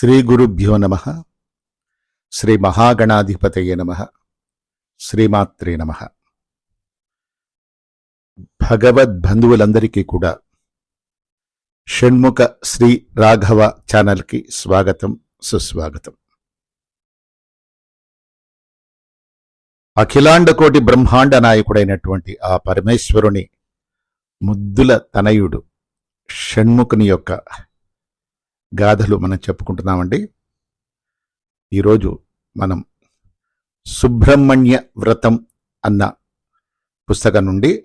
శ్రీ గురుభ్యో నమ. శ్రీ మహాగణాధిపతయ నమ. శ్రీమాత్రే నమ. భగవద్బంధువులందరికీ కూడా షణ్ముఖ శ్రీ రాఘవ ఛానల్కి స్వాగతం సుస్వాగతం. అఖిలాండ కోటి బ్రహ్మాండ నాయకుడైనటువంటి ఆ పరమేశ్వరుని ముద్దుల తనయుడు షణ్ముఖుని యొక్క గాథలు మనం చెప్పుకుంటున్నామండి. ఈరోజు మనం సుబ్రహ్మణ్య వ్రతం అన్న పుస్తకం నుండి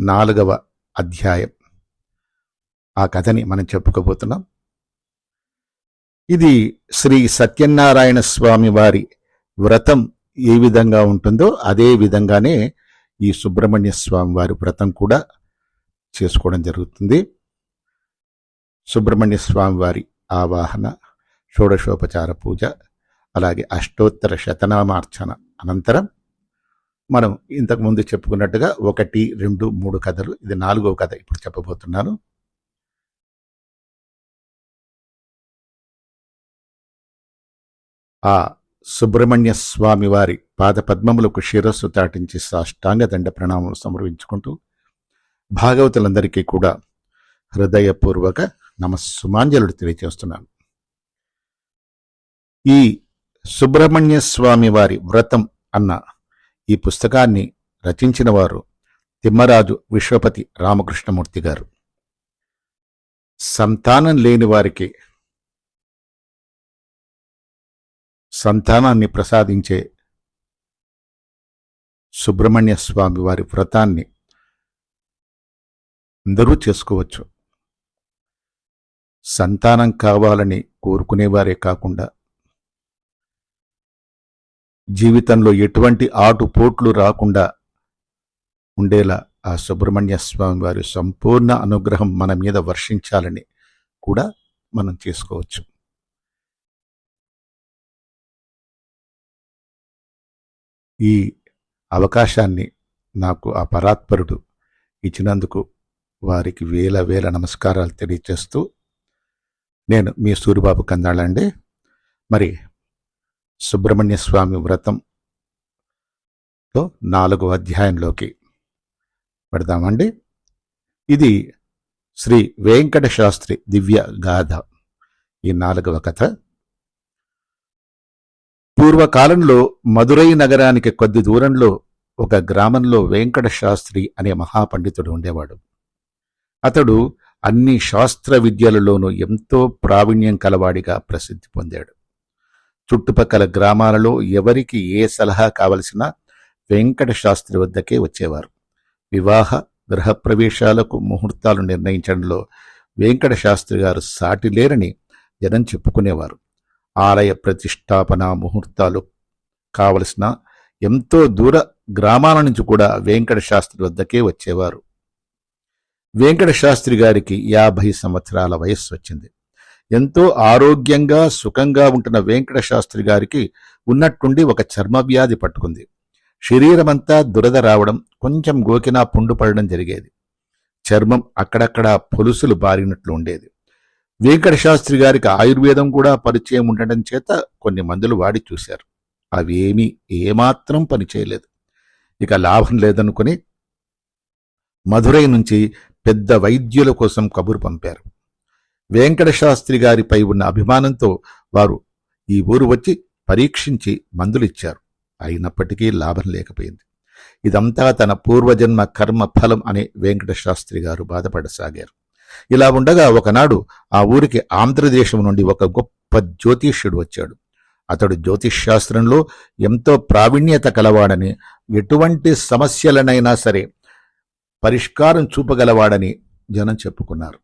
నాలుగవ అధ్యాయం ఆ కథని మనం చెప్పుకోబోతున్నాం. ఇది శ్రీ సత్యనారాయణ స్వామి వారి వ్రతం ఏ విధంగా ఉంటుందో అదే విధంగానే ఈ సుబ్రహ్మణ్య స్వామి వారి వ్రతం కూడా చేసుకోవడం జరుగుతుంది. సుబ్రహ్మణ్య స్వామి వారి ఆవాహన షోడశోపచార పూజ అలాగే అష్టోత్తర శతనామార్చన అనంతరం మనం ఇంతకుముందు చెప్పుకున్నట్టుగా ఒకటి రెండు మూడు కథలు ఇది నాలుగవ కథ ఇప్పుడు చెప్పబోతున్నాను. ఆ సుబ్రహ్మణ్య స్వామి వారి పాదపద్మములకు శిరస్సు తాటించి సాష్టాంగ దండ ప్రణామం సమర్పించుకుంటూ భాగవతులందరికీ కూడా హృదయపూర్వక నమస్సుమాంజలుడు తెలియజేస్తున్నాను ఈ సుబ్రహ్మణ్య స్వామి వారి వ్రతం అన్న ఈ పుస్తకాన్ని రచించిన వారు తిమ్మరాజు విశ్వపతి రామకృష్ణమూర్తి గారు. సంతానం లేని వారికి సంతానాన్ని ప్రసాదించే సుబ్రహ్మణ్య స్వామి వారి వ్రతాన్ని అందరూ చేసుకోవచ్చు. సంతానం కావాలని కోరుకునేవారే కాకుండా జీవితంలో ఎటువంటి ఆటుపోట్లు రాకుండా ఉండేలా ఆ సుబ్రహ్మణ్య స్వామి వారి సంపూర్ణ అనుగ్రహం మన మీద వర్షించాలని కూడా మనం చేసుకోవచ్చు. ఈ అవకాశాన్ని నాకు ఆ పరాత్పరుడు ఇచ్చినందుకు వారికి వేల వేల నమస్కారాలు తెలియచేస్తూ నేను మీ సూరిబాబు కందాళండి మరి సుబ్రహ్మణ్య స్వామి వ్రతంలో నాలుగో అధ్యాయంలోకి పెడదామండి. ఇది శ్రీ వెంకట శాస్త్రి దివ్య గాథ ఈ నాలుగవ కథ. పూర్వకాలంలో మదురై నగరానికి కొద్ది దూరంలో ఒక గ్రామంలో వెంకట శాస్త్రి అనే మహాపండితుడు ఉండేవాడు. అతడు అన్ని శాస్త్ర విద్యలలోనూ ఎంతో ప్రావీణ్యం కలవాడిగా ప్రసిద్ధి పొందాడు. చుట్టుపక్కల గ్రామాలలో ఎవరికి ఏ సలహా కావలసినా వెంకట శాస్త్రి వద్దకే వచ్చేవారు. వివాహ గృహప్రవేశాలకు ముహూర్తాలు నిర్ణయించడంలో వెంకట శాస్త్రి గారు సాటి లేరని జనం చెప్పుకునేవారు. ఆలయ ప్రతిష్టాపన ముహూర్తాలు కావలసిన ఎంతో దూర గ్రామాల నుంచి కూడా వెంకట శాస్త్రి వద్దకే వచ్చేవారు. వెంకటశాస్త్రి గారికి యాభై సంవత్సరాల వయస్సు వచ్చింది. ఎంతో ఆరోగ్యంగా సుఖంగా ఉంటున్న వెంకటశాస్త్రి గారికి ఉన్నట్టుండి ఒక చర్మ వ్యాధి పట్టుకుంది. శరీరమంతా దురద రావడం కొంచెం గోకినా పుండు పడడం జరిగేది. చర్మం అక్కడక్కడ పొలుసులు బారినట్లు ఉండేది. వెంకటశాస్త్రి గారికి ఆయుర్వేదం కూడా పరిచయం ఉండటం చేత కొన్ని మందులు వాడి చూశారు. అవేమీ ఏమాత్రం పనిచేయలేదు ఇక లాభం లేదనుకుని మధురై నుంచి పెద్ద వైద్యుల కోసం కబురు పంపారు. వెంకటశాస్త్రి గారిపై ఉన్న అభిమానంతో వారు ఈ ఊరు వచ్చి పరీక్షించి మందులిచ్చారు. అయినప్పటికీ లాభం లేకపోయింది. ఇదంతా తన పూర్వజన్మ కర్మ ఫలం అనే వెంకటశాస్త్రి గారు బాధపడసాగారు. ఇలా ఉండగా ఒకనాడు ఆ ఊరికి ఆంధ్రదేశం నుండి ఒక గొప్ప జ్యోతిష్యుడు వచ్చాడు. అతడు జ్యోతిష్శాస్త్రంలో ఎంతో ప్రావీణ్యత కలవాడని ఎటువంటి సమస్యలనైనా సరే పరిష్కారం చూపగలవాడని జనం చెప్పుకున్నారు.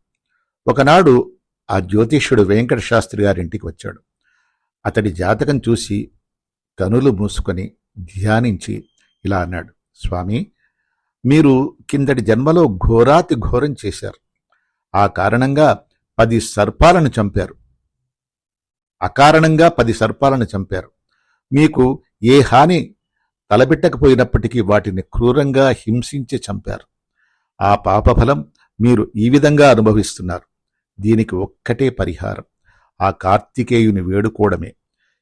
ఒకనాడు ఆ జ్యోతిష్యుడు వెంకట శాస్త్రి గారింటికి వచ్చాడు. అతడి జాతకం చూసి కనులు మూసుకొని ధ్యానించి ఇలా అన్నాడు స్వామి మీరు కిందటి జన్మలో ఘోరాతి ఘోరం చేశారు. ఆ కారణంగా పది సర్పాలను చంపారు. అకారణంగా పది సర్పాలను చంపారు. మీకు ఏ హాని తలబెట్టకపోయినప్పటికీ వాటిని క్రూరంగా హింసించి చంపారు. ఆ పాపఫలం మీరు ఈ విధంగా అనుభవిస్తున్నారు. దీనికి ఒక్కటే పరిహారం. ఆ కార్తికేయుని వేడుకోవడమే.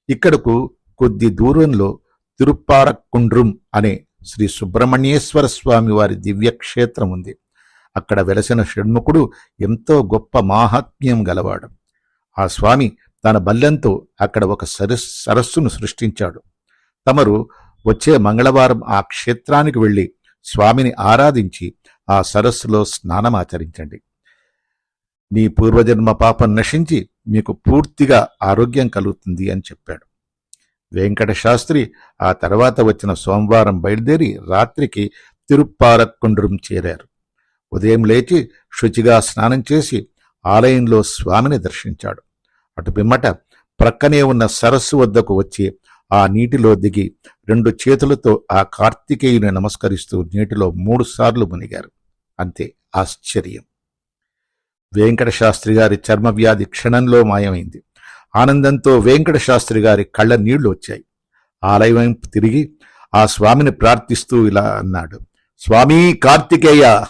ఇక్కడకు కొద్ది దూరంలో తిరుప్పారకుండ్రం అనే శ్రీ సుబ్రహ్మణ్యేశ్వర స్వామి వారి దివ్యక్షేత్రం ఉంది. అక్కడ వెలసిన షణ్ముఖుడు ఎంతో గొప్ప మాహాత్మ్యం గలవాడు. ఆ స్వామి తన బల్లెంతో అక్కడ ఒక సరస్సును సృష్టించాడు. తమరు వచ్చే మంగళవారం ఆ క్షేత్రానికి వెళ్ళి స్వామిని ఆరాధించి ఆ సరస్సులో స్నానమాచరించండి. నీ పూర్వజన్మ పాపం నశించి మీకు పూర్తిగా ఆరోగ్యం కలుగుతుంది అని చెప్పాడు. వెంకటశాస్త్రి ఆ తర్వాత వచ్చిన సోమవారం బయలుదేరి రాత్రికి తిరుప్పారక్కుండ్రం చేరారు. ఉదయం లేచి శుచిగా స్నానం చేసి ఆలయంలో స్వామిని దర్శించాడు. అటు పిమ్మట ప్రక్కనే ఉన్న సరస్సు వద్దకు వచ్చి ఆ నీటిలో దిగి రెండు చేతులతో ఆ కార్తికేయుని నమస్కరిస్తూ నీటిలో మూడు సార్లు మునిగారు. అంతే ఆశ్చర్యం. వెంకటశాస్త్రి గారి చర్మవ్యాధి క్షణంలో మాయమైంది. ఆనందంతో వెంకటశాస్త్రి గారి కళ్ళ నీళ్ళు వచ్చాయి. ఆలయం తిరిగి ఆ స్వామిని ప్రార్థిస్తూ ఇలా అన్నాడు స్వామీ కార్తికేయ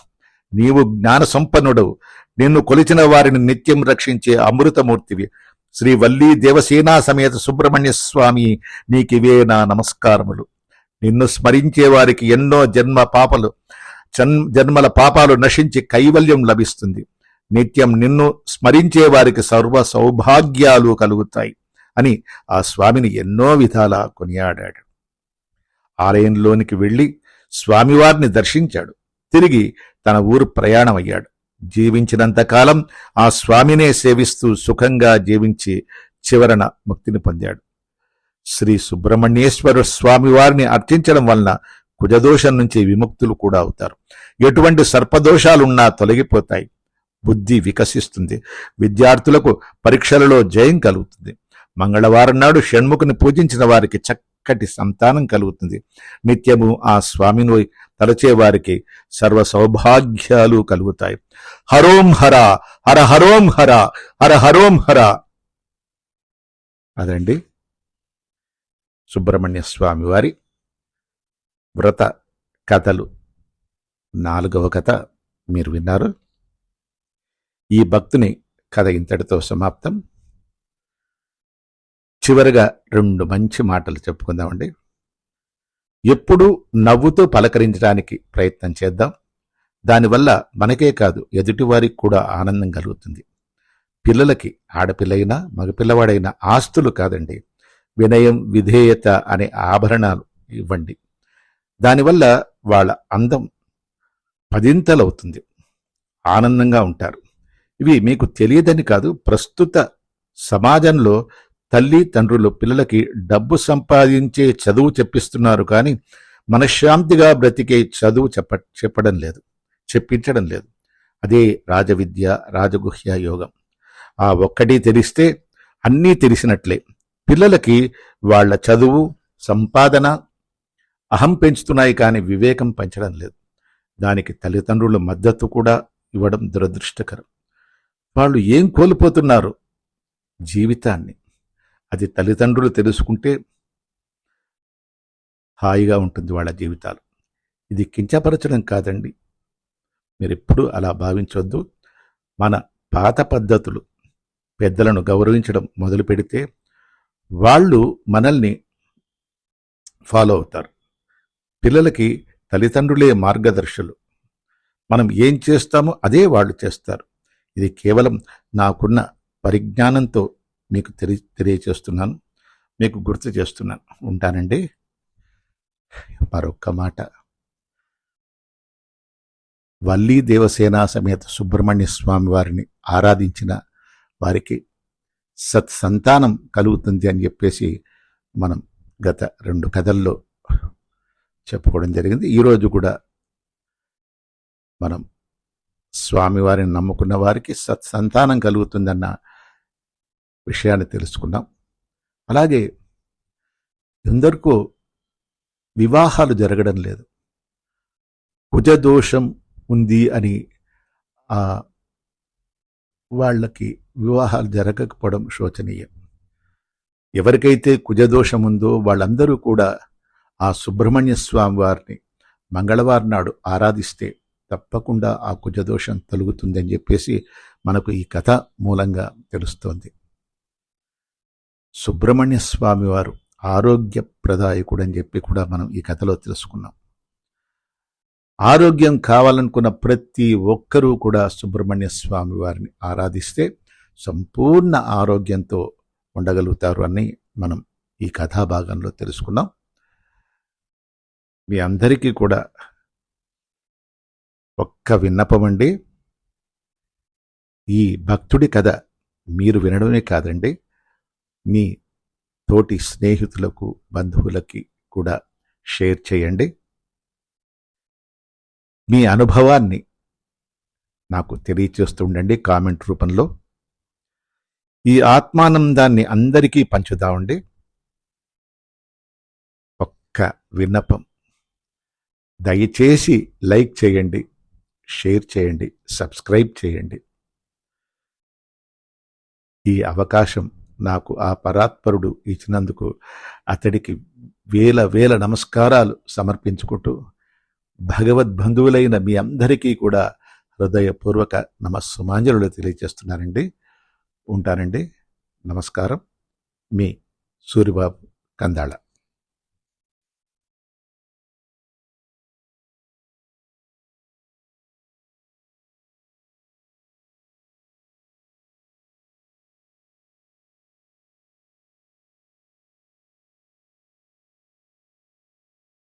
నీవు జ్ఞాన సంపన్నుడవు నిన్ను కొలిచిన వారిని నిత్యం రక్షించే అమృతమూర్తివి. శ్రీ వల్లీ దేవసేనా సమేత సుబ్రహ్మణ్య స్వామి నీకివే నా నమస్కారములు. నిన్ను స్మరించే వారికి ఎన్నో జన్మ పాపలు జన్- జన్మల పాపాలు నశించి కైవల్యం లభిస్తుంది. నిత్యం నిన్ను స్మరించే వారికి సర్వ సౌభాగ్యాలు కలుగుతాయి అని ఆ స్వామిని ఎన్నో విధాలా కొనియాడాడు. ఆలయంలోనికి వెళ్ళి స్వామివారిని దర్శించాడు. తిరిగి తన ఊరు ప్రయాణమయ్యాడు. జీవించినంతకాలం ఆ స్వామినే సేవిస్తూ సుఖంగా జీవించి చివరన ముక్తిని పొందాడు. శ్రీ సుబ్రహ్మణ్యేశ్వర స్వామి వారిని అర్చించడం వలన కుజదోషం నుంచి విముక్తులు కూడా అవుతారు. ఎటువంటి సర్పదోషాలున్నా తొలగిపోతాయి. బుద్ధి వికసిస్తుంది. విద్యార్థులకు పరీక్షలలో జయం కలుగుతుంది. మంగళవారం నాడు షణ్ముఖుని పూజించిన వారికి చక్కటి సంతానం కలుగుతుంది. నిత్యము ఆ స్వామిని తలచే వారికి సర్వ సౌభాగ్యాలు కలుగుతాయి. హరోం హర హర హరోం హర హర హరోం హర. అదండి సుబ్రహ్మణ్య స్వామి వారి వ్రత కథలు. నాలుగవ కథ మీరు విన్నారు. ఈ భక్తుని కథ ఇంతటితో సమాప్తం. చివరిగా రెండు మంచి మాటలు చెప్పుకుందామండి. ఎప్పుడూ నవ్వుతూ పలకరించడానికి ప్రయత్నం చేద్దాం. దానివల్ల మనకే కాదు ఎదుటివారికి కూడా ఆనందం కలుగుతుంది. పిల్లలకి ఆడపిల్లైనా మగపిల్లవాడైనా ఆస్తులు కాదండి. వినయం విధేయత అనే ఆభరణాలు ఇవ్వండి. దానివల్ల వాళ్ళ అందం పదింతలవుతుంది. ఆనందంగా ఉంటారు. ఇవి మీకు తెలియదని కాదు ప్రస్తుత సమాజంలో తల్లి తండ్రులు పిల్లలకి డబ్బు సంపాదించే చదువు చెప్పిస్తున్నారు కానీ మనశ్శాంతిగా బ్రతికే చదువు చెప్ప చెప్పడం లేదు చెప్పించడం లేదు. అదే రాజవిద్య రాజగుహ్య యోగం. ఆ ఒక్కటి తెలిస్తే అన్నీ తెలిసినట్లే. పిల్లలకి వాళ్ళ చదువు సంపాదన అహం పెంచుతున్నాయి కానీ వివేకం పెంచడం లేదు. దానికి తల్లిదండ్రుల మద్దతు కూడా ఇవ్వడం దురదృష్టకరం. వాళ్ళు ఏం కోల్పోతున్నారు? జీవితాన్ని. అది తల్లిదండ్రులు తెలుసుకుంటే హాయిగా ఉంటుంది వాళ్ళ జీవితాలు. ఇది కించపరచడం కాదండి. మీరు ఎప్పుడూ అలా భావించొద్దు. మన పాత పద్ధతులు పెద్దలను గౌరవించడం మొదలు పెడితే వాళ్ళు మనల్ని ఫాలో అవుతారు. పిల్లలకి తల్లిదండ్రులే మార్గదర్శులు. మనం ఏం చేస్తామో అదే వాళ్ళు చేస్తారు. ఇది కేవలం నాకున్న పరిజ్ఞానంతో మీకు తెలి తెలియచేస్తున్నాను. మీకు గుర్తు చేస్తున్నాను. ఉంటానండి. మరొక్క మాట. వల్లీ దేవసేన సమేత సుబ్రహ్మణ్య స్వామి వారిని ఆరాధించిన వారికి సత్సంతానం కలుగుతుంది అని చెప్పేసి మనం గత రెండు కథల్లో చెప్పుకోవడం జరిగింది. ఈరోజు కూడా మనం స్వామివారిని నమ్ముకున్న వారికి సత్సంతానం కలుగుతుందన్న విషయాన్ని తెలుసుకున్నాం. అలాగే ఎందరికో వివాహాలు జరగడం లేదు. కుజదోషం ఉంది అని ఆ వాళ్ళకి వివాహాలు జరగకపోవడం శోచనీయం. ఎవరికైతే కుజదోషం ఉందో వాళ్ళందరూ కూడా ఆ సుబ్రహ్మణ్య స్వామి వారిని మంగళవారం నాడు ఆరాధిస్తే తప్పకుండా ఆ కుజదోషం తొలుగుతుందని చెప్పేసి మనకు ఈ కథ మూలంగా తెలుస్తోంది. సుబ్రహ్మణ్య స్వామి వారు ఆరోగ్య ప్రదాయకుడని అని చెప్పి కూడా మనం ఈ కథలో తెలుసుకున్నాం. ఆరోగ్యం కావాలనుకున్న ప్రతి ఒక్కరూ కూడా సుబ్రహ్మణ్య స్వామి వారిని ఆరాధిస్తే సంపూర్ణ ఆరోగ్యంతో ఉండగలుగుతారు అని మనం ఈ కథాభాగంలో తెలుసుకున్నాం. మీ అందరికీ కూడా ఒక్క విన్నపం అండి. ఈ భక్తుడి కథ మీరు వినడమే కాదండి. మీ తోటి స్నేహితులకు బంధువులకి కూడా షేర్ చేయండి. మీ అనుభవాన్ని నాకు తెలియచేస్తుండండి కామెంట్ రూపంలో. ఈ ఆత్మానందాన్ని అందరికీ పంచుదామండి. ఒక్క విన్నపం. దయచేసి లైక్ చేయండి షేర్ చేయండి సబ్స్క్రైబ్ చేయండి. ఈ అవకాశం నాకు ఆ పరాత్పరుడు ఇచ్చినందుకు అతడికి వేల వేల నమస్కారాలు సమర్పించుకుంటూ భగవద్బంధువులైన మీ అందరికీ కూడా హృదయపూర్వక నమస్సుమాంజలు తెలియజేస్తున్నానండి. ఉంటానండి. నమస్కారం. మీ సూరిబాబు కందాళ